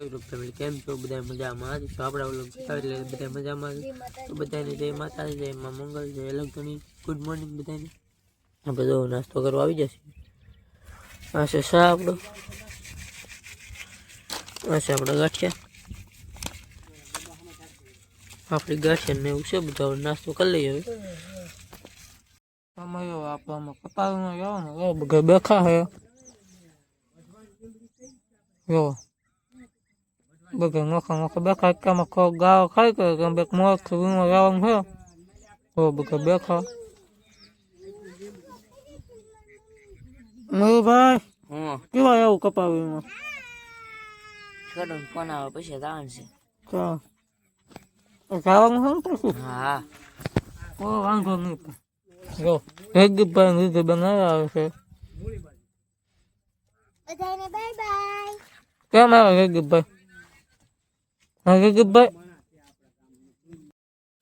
Family કેમ છો? બધા મજામાં? છો આપણા વ્લોગ એટલે બધા મજામાં. તો બધાને જય માતાજી, જય માં મંગલ, જય અલગની ગુડ મોર્નિંગ બધાને જો નાસ્તો કરવા આવી જશે. આ છે શા આપણો આ છે આપણા ગાંઠિયા. આપણી ગાંઠિયા ને એવું છે બધા. નાસ્તો કરી લઈએ હવે. સમયો આપવામાં કપાળનો જવાનો બધા બેઠા હે જો બધા નોખા નોખા બેઠા એકામાં ખો ગાળો ખાઈ કરે કે બે મોત વીમો જવાનું છે તો બધા બેઠા મયુરભાઈ હા કેવા એવું કપાવીમાં છોડો ફોન આવે પછી જવાનું છે જવાનું છે ને પછી હા ઓ વાંધો નહીં. જો જગદીપભાઈ લીધે બનાવ્યા આવે છે બધાને બાય બાય કેમ આવે જગદીપભાઈ હા જગદીપભાઈ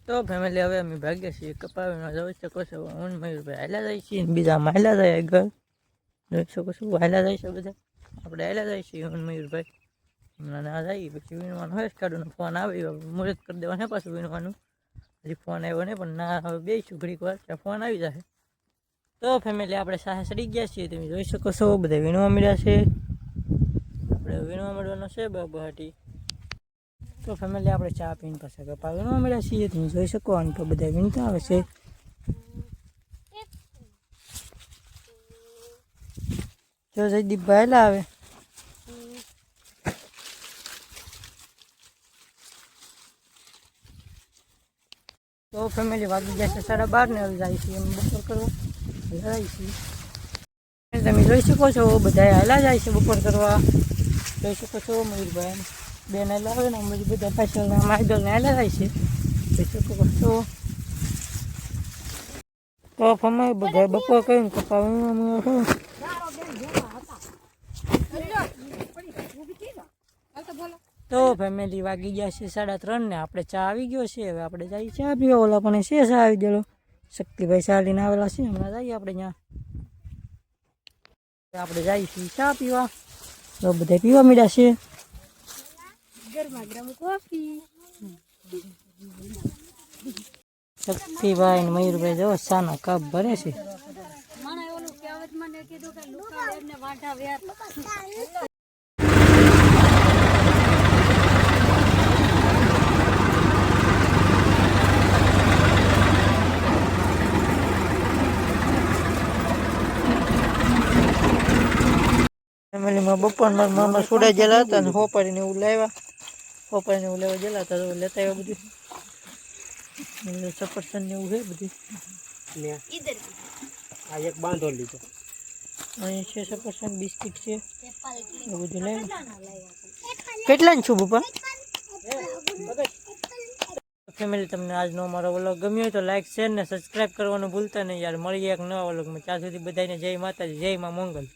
તો ફેમિલી હવે અમે ભાગ્યા છીએ. કપાવીમાં જોઈ શકો છો. હું મયુરભાઈ હાલ્યા જાય છીએ બીજા હાલ્યા જાય ઘર. જોઈ શકો છો હાલ્યા જાય છે બધા. આપણે હાલ્યા જાય છીએ, હું મયુરભાઈ. હમણાં ના જઈએ પછી વીણવાનું હોય કાઢું ફોન આવી મુહૂર્ત કરી દેવાનું છે પાછું વીણવાનું હજી ફોન આવ્યો નહીં, પણ ના, હવે બેસીશું ઘડીક વાર, ત્યાં ફોન આવી જશે. તો ફેમિલી આપણે સાહે ચડી ગયા છીએ. તમે જોઈ શકો છો, બધા વીણવા મળ્યા છે. આપણે વીણવા મળવાનો છે બાબુહાટી તો ફેમિલી આપણે ચા પીને પાસે કપા વીણવા મળ્યા છીએ, તમે જોઈ શકો અને તો બધા વિનતા આવે છે. જો જયદીપભાઈ હેલા આવે. તો ફેમિલી વાગી જશે સાડા બાર ને, હવે જાય છે એમ બપોર કરવા. જાય છે. તમે જોઈ શકો છો બધા હાલા જાય છે બપોર કરવા. જોઈ શકો છો, મયુરભાઈ બેન લાવે ને, અમે બધા પાછળ માઇદલ ને જાય છે. તો ફમે બધા બપોર કરીને કપાવીમાં શું તો ફેમિલી વાગી ગયા છે સાડા ત્રણ ને, આપણે ચા આવી ગયો છે, હવે આપણે જઈએ ચા પીવા. ઓલા પણ છે ચા આવી ગયેલો. શક્તિભાઈ ચા લઈને આવેલા છે, હમણાં જઈએ આપણે ત્યાં. આપણે જઈએ છીએ ચા પીવા. તો બધા પીવા મળ્યા છે. ગરમા ગરમ કોફી. શક્તિભાઈ ને મયુરભાઈ જો સાનો કપ ભરે છે. ફેમિલીમાં બપોર મારા મામા સુડા ગયેલા હતા ને હોપાડીને એવું લાવ્યા. હોપાડીને એવું લેવા ગયેલા હતા તો લેતા આવ્યા બધું. સફરસન ને એવું છે બધું. આ એક બાંધો લીધો. અહીં છે સફરસન બિસ્કિટ છે. એ બધું લઈ કેટલા છું પપ્પા? ફેમિલી તમને આજનો અમારો વ્લોગ ગમ્યો હોય તો લાઈક શેર ને સબસ્ક્રાઈબ કરવાનું ભૂલતા નહીં યાર. મળીએ એક નવા વ્લોગમાં. ત્યાં સુધી બધાને જય માતાજી જય માં મંગલ.